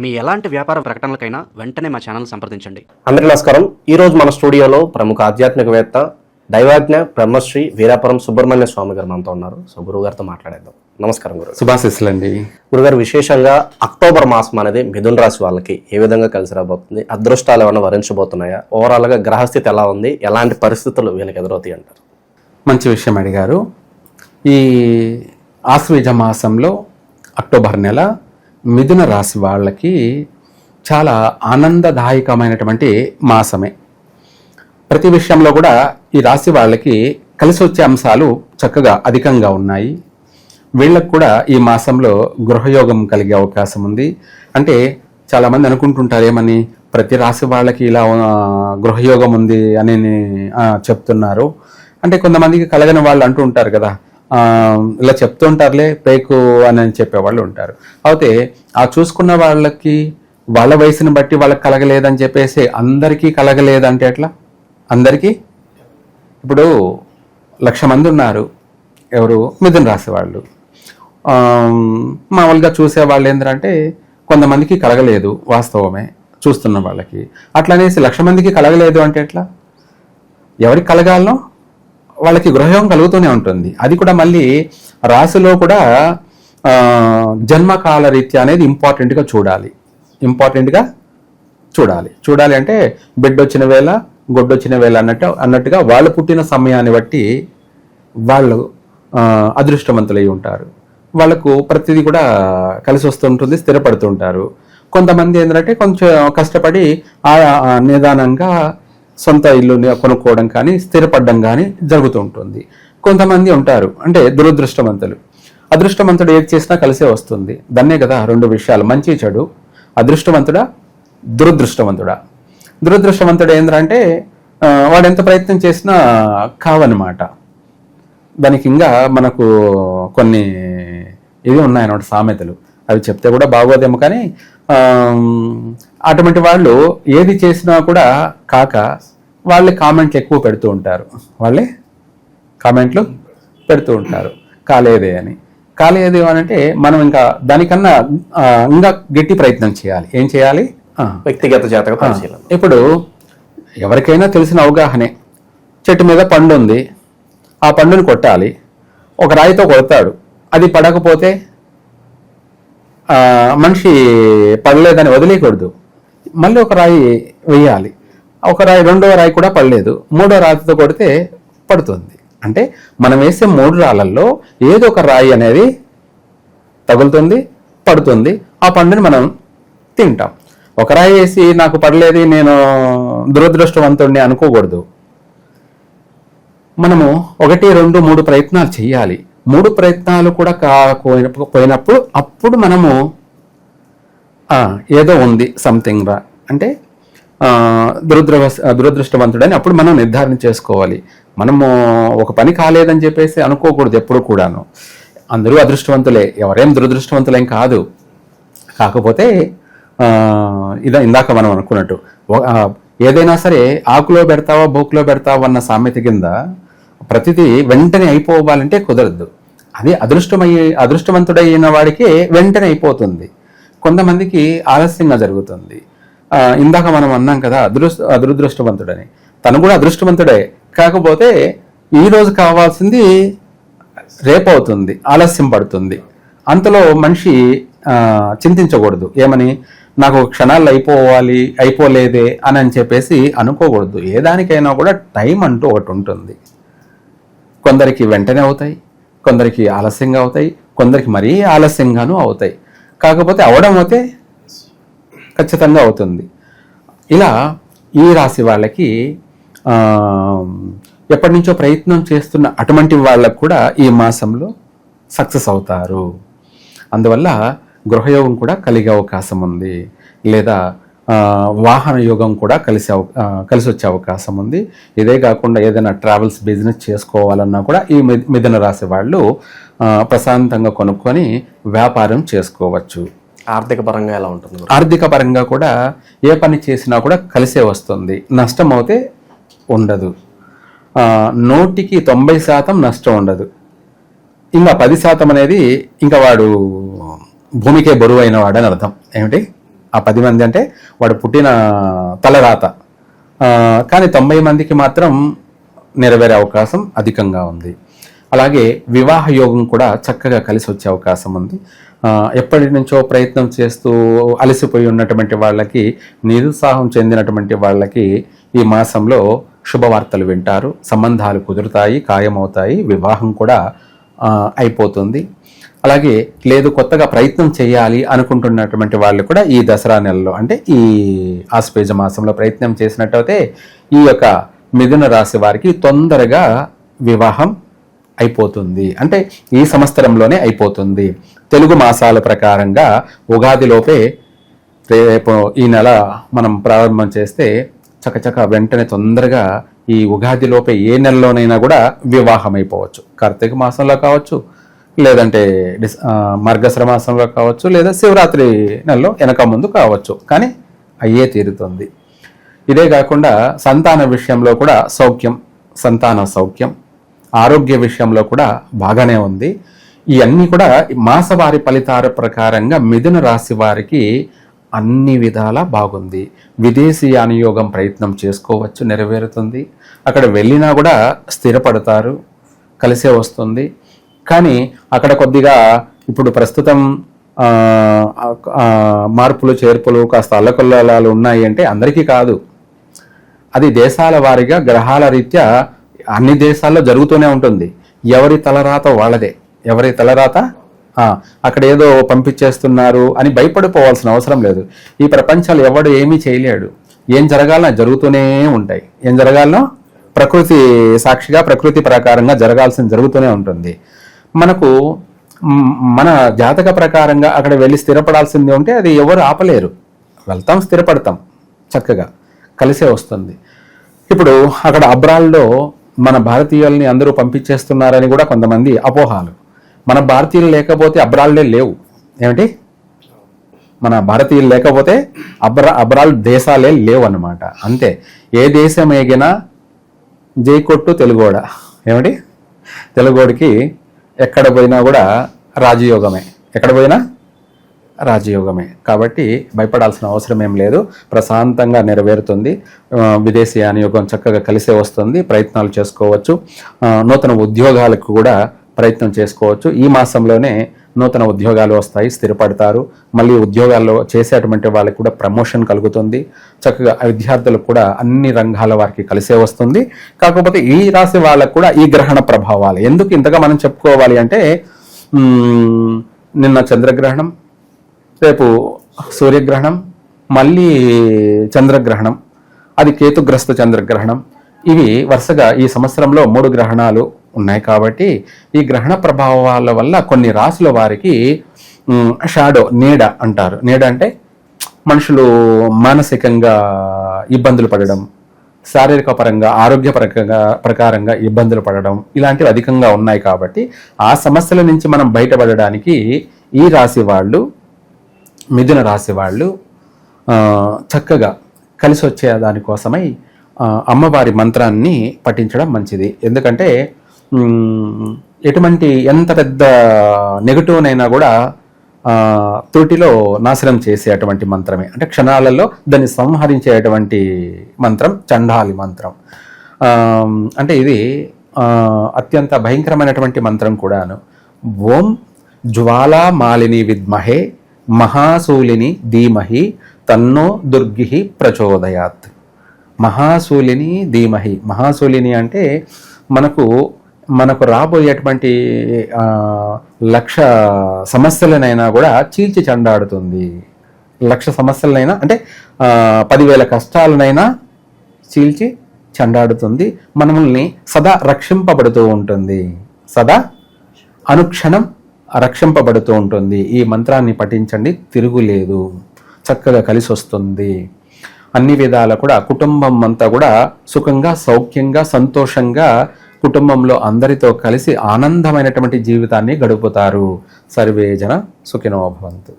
మీ ఎలాంటి వ్యాపార ప్రకటనలకైనా వెంటనే మా ఛానల్ సంప్రదించండి. అందరికీ నమస్కారం. ఈ రోజు మన స్టూడియోలో ప్రముఖ ఆధ్యాత్మికవేత్త దైవాజ్ఞ బ్రహ్మశ్రీ వీరాపురం సుబ్రహ్మణ్య స్వామి గారు మనతో ఉన్నారు. సో గురువు గారితో మాట్లాడేద్దాం. నమస్కారం గురు. శుభాశిస్సులండి గురుగారు విశేషంగా అక్టోబర్ మాసం అనేది మిథున రాశి వాళ్ళకి ఏ విధంగా కలిసి రాబోతుంది? అదృష్టాలు ఏమైనా వరించబోతున్నాయా? ఓవరాల్గా గ్రహస్థితి ఎలా ఉంది? ఎలాంటి పరిస్థితులు వీళ్ళకి ఎదురవుతాయి అంటారు? మంచి విషయం అడిగారు. ఈ ఆశ్వీజ మాసంలో అక్టోబర్ నెల మిథున రాశి వాళ్ళకి చాలా ఆనందదాయకమైనటువంటి మాసమే. ప్రతి విషయంలో కూడా ఈ రాశి వాళ్ళకి కలిసి వచ్చే అంశాలు చక్కగా అధికంగా ఉన్నాయి. వీళ్ళకు కూడా ఈ మాసంలో గృహయోగం కలిగే అవకాశం ఉంది. అంటే చాలామంది అనుకుంటుంటారు ఏమని? ప్రతి రాశి వాళ్ళకి ఇలా గృహయోగం ఉంది అని చెప్తున్నారు. అంటే కొంతమందికి కలగని వాళ్ళు అంటూ ఉంటారు కదా ఇలా చెప్తుంటారులే పేకు అని చెప్పేవాళ్ళు ఉంటారు. అయితే ఆ చూసుకున్న వాళ్ళకి వాళ్ళ వయసుని బట్టి వాళ్ళకి కలగలేదని చెప్పేసి అందరికీ కలగలేదంటే ఎట్లా? అందరికీ? ఇప్పుడు లక్ష మంది ఉన్నారు. ఎవరు? మిథున రాశి వాళ్ళు. మామూలుగా చూసే వాళ్ళు ఏంటంటే కొంతమందికి కలగలేదు వాస్తవమే చూస్తున్న వాళ్ళకి. అట్లనేసి లక్ష మందికి కలగలేదు అంటే ఎట్లా? ఎవరికి కలగాలనో వాళ్ళకి గృహయోగం కలుగుతూనే ఉంటుంది. అది కూడా మళ్ళీ రాశిలో కూడా జన్మకాల రీత్యా అనేది ఇంపార్టెంట్గా చూడాలి. ఇంపార్టెంట్గా చూడాలి. చూడాలి అంటే బిడ్డ వచ్చిన వేళ గొడ్డొచ్చిన వేళ అన్నట్టు అన్నట్టుగా వాళ్ళు పుట్టిన సమయాన్ని బట్టి వాళ్ళు అదృష్టవంతులై ఉంటారు. వాళ్ళకు ప్రతిదీ కూడా కలిసి వస్తుంటుంది స్థిరపడుతుంటారు కొంతమంది ఏంటంటే కొంచెం కష్టపడి నిదానంగా సొంత ఇల్లు కొనుక్కోవడం కానీ స్థిరపడడం కానీ జరుగుతూ ఉంటుంది కొంతమంది ఉంటారు. అంటే దురదృష్టవంతులు. అదృష్టవంతుడు ఏది చేసినా కలిసే వస్తుంది. దాన్నే కదా రెండు విషయాలు. మంచి చెడు. అదృష్టవంతుడా? దురదృష్టవంతుడా? దురదృష్టవంతుడు ఏంటంటే వాడు ఎంత ప్రయత్నం చేసినా కావనమాట దానికి ఇంకా మనకు కొన్ని ఇవి ఉన్నాయన్నమాట సామెతలు. అవి చెప్తే కూడా బాగోదేమో కానీ అటువంటి వాళ్ళు ఏది చేసినా కూడా కాక వాళ్ళే కామెంట్లు ఎక్కువ పెడుతూ ఉంటారు. వాళ్ళే కామెంట్లు పెడుతూ ఉంటారు. కాలేదే అని. కాలేదు అని అంటే మనం ఇంకా దానికన్నా ఇంకా గట్టి ప్రయత్నం చేయాలి. ఏం చేయాలి? వ్యక్తిగత జాతక పరిశీలన. ఇప్పుడు ఎవరికైనా తెలిసిన అవగాహనే చెట్టు మీద పండు ఉంది. ఆ పండుని కొట్టాలి. ఒక రాయితో కొడతాడు. అది పడకపోతే మనిషి పడలేదని వదిలేయకూడదు. మళ్ళీ ఒక రాయి వేయాలి. ఒక రాయి రెండవ రాయి కూడా పడలేదు. మూడో రాయితో కొడితే పడుతుంది. అంటే మనం వేసే మూడు రాళ్ళల్లో ఏదో ఒక రాయి అనేది తగులుతుంది పడుతుంది. ఆ పండుని మనం తింటాం. ఒక రాయి వేసి నాకు పడలేదు నేను దురదృష్టవంతుడిని అనుకోకూడదు. మనము ఒకటి రెండు మూడు ప్రయత్నాలు చేయాలి మూడు ప్రయత్నాలు కూడా కాకపోయినప్పుడు అప్పుడు మనము ఏదో ఉంది సంథింగ్ రా. అంటే దురద్రవ దురదృ దురదృష్టవంతుడని అప్పుడు మనం నిర్ధారణ చేసుకోవాలి. మనము ఒక పని కాలేదని చెప్పేసి అనుకోకూడదు ఎప్పుడు కూడాను. అందరూ అదృష్టవంతులే ఎవరేం దురదృష్టవంతులేం కాదు. కాకపోతే ఇదా ఇందాక మనం అనుకున్నట్టు ఏదైనా సరే ఆకులో పెడతావా బోకులో పెడతావా అన్న సామెత కింద ప్రతిదీ వెంటనే అయిపోవాలంటే కుదరదు. అది అదృష్టమయ్యే అదృష్టవంతుడైన వాడికి వెంటనే అయిపోతుంది. కొంతమందికి ఆలస్యంగా జరుగుతుంది. ఇందాక మనం అన్నాం కదా అదృష్ట అదురదృష్టవంతుడని తను కూడా అదృష్టవంతుడే. కాకపోతే ఈరోజు కావాల్సింది రేపు అవుతుంది ఆలస్యం పడుతుంది. అంతలో మనిషి చింతించకూడదు. ఏమని? నాకు క్షణాలు అయిపోవాలి అయిపోలేదే అని అని చెప్పేసి అనుకోకూడదు. ఏ దానికైనా కూడా టైం అంటూ ఒకటి ఉంటుంది. కొందరికి వెంటనే అవుతాయి కొందరికి ఆలస్యంగా అవుతాయి కొందరికి మరీ ఆలస్యంగానూ అవుతాయి. కాకపోతే అవడం అయితే ఖచ్చితంగా అవుతుంది. ఇలా ఈ రాశి వాళ్ళకి ఎప్పటి నుంచో ప్రయత్నం చేస్తున్న అటువంటి వాళ్ళకు కూడా ఈ మాసంలో సక్సెస్ అవుతారు. అందువల్ల గృహయోగం కూడా కలిగే అవకాశం ఉంది. లేదా వాహన యోగం కూడా కలిసి అవ- కలిసి వచ్చే అవకాశం ఉంది. ఇదే కాకుండా ఏదైనా ట్రావెల్స్ బిజినెస్ చేసుకోవాలన్నా కూడా ఈ మి- మిథున రాశి వాళ్ళు ప్రశాంతంగా కొనుక్కొని వ్యాపారం చేసుకోవచ్చు. ఆర్థిక పరంగా ఎలా ఉంటుంది ఆర్థిక పరంగా కూడా ఏ పని చేసినా కూడా కలిసే వస్తుంది. నష్టం అయితే ఉండదు. నోటికి తొంభై శాతం నష్టం ఉండదు. ఇంకా పది శాతం అనేది ఇంకా వాడు భూమికే బరువు అయిన వాడని అర్థం. ఏమిటి? ఆ పది మంది అంటే వాడు పుట్టిన తలరాత. కానీ తొంభై మందికి మాత్రం నెరవేరే అవకాశం అధికంగా ఉంది. అలాగే వివాహ యోగం కూడా చక్కగా కలిసి వచ్చే అవకాశం ఉంది. ఎప్పటి నుంచో ప్రయత్నం చేస్తూ అలసిపోయి ఉన్నటువంటి వాళ్ళకి నిరుత్సాహం చెందినటువంటి వాళ్ళకి ఈ మాసంలో శుభవార్తలు వింటారు. సంబంధాలు కుదురుతాయి ఖాయమవుతాయి వివాహం కూడా అయిపోతుంది. అలాగే లేదు కొత్తగా ప్రయత్నం చేయాలి అనుకుంటున్నటువంటి వాళ్ళు కూడా ఈ దసరా నెలలో అంటే ఈ ఆస్పేజ మాసంలో ప్రయత్నం చేసినట్టయితే ఈ యొక్క మిథున రాశి వారికి తొందరగా వివాహం అయిపోతుంది. అంటే ఈ సంవత్సరంలోనే అయిపోతుంది. తెలుగు మాసాల ప్రకారంగా ఉగాదిలోపే రేపు ఈ నెల మనం ప్రారంభం చేస్తే చకచక వెంటనే తొందరగా ఈ ఉగాదిలోపే ఏ నెలలోనైనా కూడా వివాహం అయిపోవచ్చు కార్తీక మాసంలో కావచ్చు లేదంటే మార్గశ్ర మాసంలో కావచ్చు లేదా శివరాత్రి నెలలో వెనక ముందు కావచ్చు. కానీ అయ్యే తీరుతుంది. ఇదే కాకుండా సంతాన విషయంలో కూడా సౌఖ్యం సంతాన సౌఖ్యం. ఆరోగ్య విషయంలో కూడా బాగానే ఉంది. ఇవన్నీ కూడా మాసవారి ఫలితాల ప్రకారంగా మిథున రాశి వారికి అన్ని విధాల బాగుంది. విదేశీ అనుయోగం ప్రయత్నం చేసుకోవచ్చు నెరవేరుతుంది. అక్కడ వెళ్ళినా కూడా స్థిరపడతారు కలిసే వస్తుంది. కానీ అక్కడ కొద్దిగా ఇప్పుడు ప్రస్తుతం మార్పులు చేర్పులు కాస్త అల్లకొల్లలాలు ఉన్నాయి అంటే అందరికీ కాదు. అది దేశాల వారీగా గ్రహాల రీత్యా అన్ని దేశాల్లో జరుగుతూనే ఉంటుంది. ఎవరి తలరాత వాళ్ళదే. ఎవరి తలరాత? అక్కడ ఏదో పంపించేస్తున్నారు అని భయపడిపోవాల్సిన అవసరం లేదు. ఈ ప్రపంచాలు ఎవడు ఏమీ చేయలేడు. ఏం జరగాలన్నా జరుగుతూనే ఉంటాయి. ఏం జరగాలనో ప్రకృతి సాక్షిగా ప్రకృతి ప్రకారంగా జరగాల్సిన జరుగుతూనే ఉంటుంది. మనకు మన జాతక ప్రకారంగా అక్కడ వెళ్ళి స్థిరపడాల్సింది ఉంటే అది ఎవరు ఆపలేరు. వెళ్తాం స్థిరపడతాం చక్కగా. కలిసే వస్తుంది. ఇప్పుడు అక్కడ అబ్రాల్లో మన భారతీయుల్ని అందరూ పంపించేస్తున్నారని కూడా కొంతమంది అపోహాలు. మన భారతీయులు లేకపోతే అబ్రాల్డే లేవు. ఏమిటి? మన భారతీయులు లేకపోతే అబ్రా అబ్రాల్ దేశాలే లేవు అన్నమాట అంతే. ఏ దేశం ఏగినా జై కొట్టు తెలుగోడ. ఏమిటి? తెలుగోడికి ఎక్కడ పోయినా కూడా రాజయోగమే. ఎక్కడ పోయినా? రాజయోగమే. కాబట్టి భయపడాల్సిన అవసరం ఏం లేదు. ప్రశాంతంగా నెరవేరుతుంది. విదేశీయాన విదేశీ అనుయోగం చక్కగా కలిసే వస్తుంది. ప్రయత్నాలు చేసుకోవచ్చు. నూతన ఉద్యోగాలకు కూడా ప్రయత్నం చేసుకోవచ్చు. ఈ మాసంలోనే నూతన ఉద్యోగాలు వస్తాయి. స్థిరపడతారు. మళ్ళీ ఉద్యోగాల్లో చేసేటువంటి వాళ్ళకి కూడా ప్రమోషన్ కలుగుతుంది. చక్కగా విద్యార్థులకు కూడా అన్ని రంగాల వారికి కలిసే వస్తుంది. కాకపోతే ఈ రాశి వాళ్ళకు కూడా ఈ గ్రహణ ప్రభావాలు. ఎందుకు ఇంతగా మనం చెప్పుకోవాలి అంటే నిన్న చంద్రగ్రహణం రేపు సూర్యగ్రహణం మళ్ళీ చంద్రగ్రహణం అది కేతుగ్రస్త చంద్రగ్రహణం. ఇవి వరుసగా ఈ సంవత్సరంలో మూడు గ్రహణాలు ఉన్నాయి కాబట్టి ఈ గ్రహణ ప్రభావాల వల్ల కొన్ని రాసుల వారికి షాడో నీడ అంటారు. నీడ అంటే మనుషులు మానసికంగా ఇబ్బందులు పడడం శారీరక పరంగా ఆరోగ్య ప్రకారంగా ఇబ్బందులు పడడం ఇలాంటివి అధికంగా ఉన్నాయి కాబట్టి ఆ సమస్యల నుంచి మనం బయటపడడానికి ఈ రాశి వాళ్ళు మిథున రాశి వాళ్ళు చక్కగా కలిసి వచ్చే దానికోసమై అమ్మవారి మంత్రాన్ని పఠించడం మంచిది. ఎందుకంటే ఎటువంటి ఎంత పెద్ద నెగటివ్నైనా కూడా త్రుటిలో నాశనం చేసేటువంటి మంత్రమే. అంటే క్షణాలలో దాన్ని సంహరించేటువంటి మంత్రం చండాలి మంత్రం. అంటే ఇది అత్యంత భయంకరమైనటువంటి మంత్రం కూడాను. ఓం జ్వాలా మాలిని విద్మహే మహాశూలిని ధీమహి తన్నో దుర్గిహి ప్రచోదయాత్. మహాశూలిని ధీమహి. మహాశూలిని అంటే మనకు మనకు రాబోయేటువంటి లక్ష సమస్యలనైనా కూడా చీల్చి చండాడుతుంది. లక్ష సమస్యలనైనా అంటే పదివేల కష్టాలనైనా చీల్చి చండాడుతుంది. మనల్ని సదా రక్షింపబడుతూ ఉంటుంది. సదా అనుక్షణం రక్షింపబడుతూ ఉంటుంది. ఈ మంత్రాన్ని పఠించండి తిరుగులేదు చక్కగా కలిసి వస్తుంది అన్ని విధాల కూడా కుటుంబం అంతా కూడా సుఖంగా సౌఖ్యంగా సంతోషంగా కుటుంబంలో అందరితో కలిసి ఆనందమైనటువంటి జీవితాన్ని గడుపుతారు. సర్వేజన సుఖినోభవంతు